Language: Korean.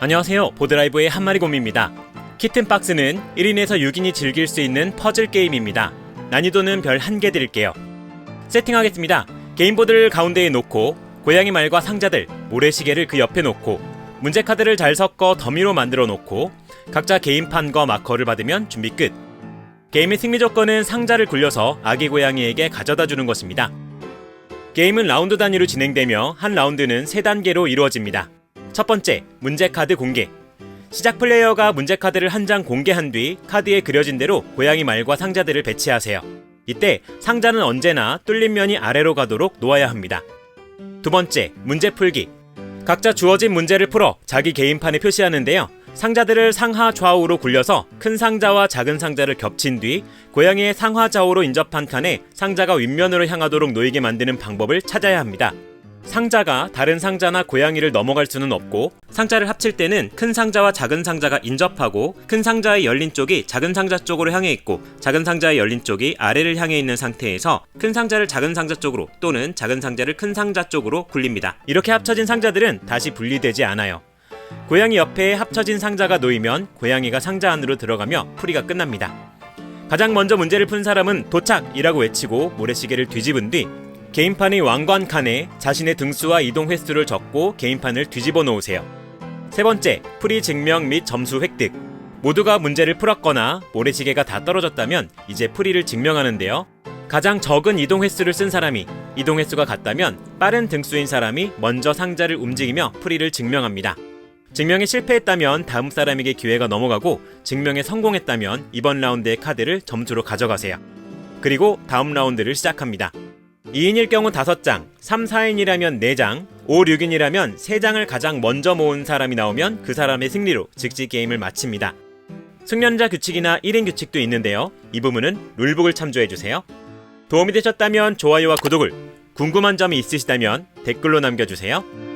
안녕하세요. 보드라이브의 한마리 곰입니다. 키튼박스는 1인에서 6인이 즐길 수 있는 퍼즐 게임입니다. 난이도는 별 1개 드릴게요. 세팅하겠습니다. 게임보드를 가운데에 놓고 고양이 말과 상자들, 모래시계를 그 옆에 놓고 문제 카드를 잘 섞어 더미로 만들어 놓고 각자 게임판과 마커를 받으면 준비 끝. 게임의 승리 조건은 상자를 굴려서 아기 고양이에게 가져다 주는 것입니다. 게임은 라운드 단위로 진행되며 한 라운드는 세 단계로 이루어집니다. 첫 번째, 문제 카드 공개. 시작 플레이어가 문제 카드를 한 장 공개한 뒤 카드에 그려진 대로 고양이 말과 상자들을 배치하세요. 이때 상자는 언제나 뚫린 면이 아래로 가도록 놓아야 합니다. 두 번째, 문제 풀기. 각자 주어진 문제를 풀어 자기 게임판에 표시하는데요. 상자들을 상하 좌우로 굴려서 큰 상자와 작은 상자를 겹친 뒤 고양이의 상하 좌우로 인접한 칸에 상자가 윗면으로 향하도록 놓이게 만드는 방법을 찾아야 합니다. 상자가 다른 상자나 고양이를 넘어갈 수는 없고 상자를 합칠 때는 큰 상자와 작은 상자가 인접하고 큰 상자의 열린 쪽이 작은 상자 쪽으로 향해 있고 작은 상자의 열린 쪽이 아래를 향해 있는 상태에서 큰 상자를 작은 상자 쪽으로 또는 작은 상자를 큰 상자 쪽으로 굴립니다. 이렇게 합쳐진 상자들은 다시 분리되지 않아요. 고양이 옆에 합쳐진 상자가 놓이면 고양이가 상자 안으로 들어가며 풀이가 끝납니다. 가장 먼저 문제를 푼 사람은 도착이라고 외치고 모래시계를 뒤집은 뒤 게임판의 왕관 칸에 자신의 등수와 이동 횟수를 적고 게임판을 뒤집어 놓으세요. 세 번째, 풀이 증명 및 점수 획득. 모두가 문제를 풀었거나 모래시계가 다 떨어졌다면 이제 풀이를 증명하는데요. 가장 적은 이동 횟수를 쓴 사람이 이동 횟수가 같다면 빠른 등수인 사람이 먼저 상자를 움직이며 풀이를 증명합니다. 증명에 실패했다면 다음 사람에게 기회가 넘어가고 증명에 성공했다면 이번 라운드의 카드를 점수로 가져가세요. 그리고 다음 라운드를 시작합니다. 2인일 경우 5장, 3, 4인이라면 4장, 5, 6인이라면 3장을 가장 먼저 모은 사람이 나오면 그 사람의 승리로 즉시 게임을 마칩니다. 숙련자 규칙이나 1인 규칙도 있는데요. 이 부분은 룰북을 참조해주세요. 도움이 되셨다면 좋아요와 구독을, 궁금한 점이 있으시다면 댓글로 남겨주세요.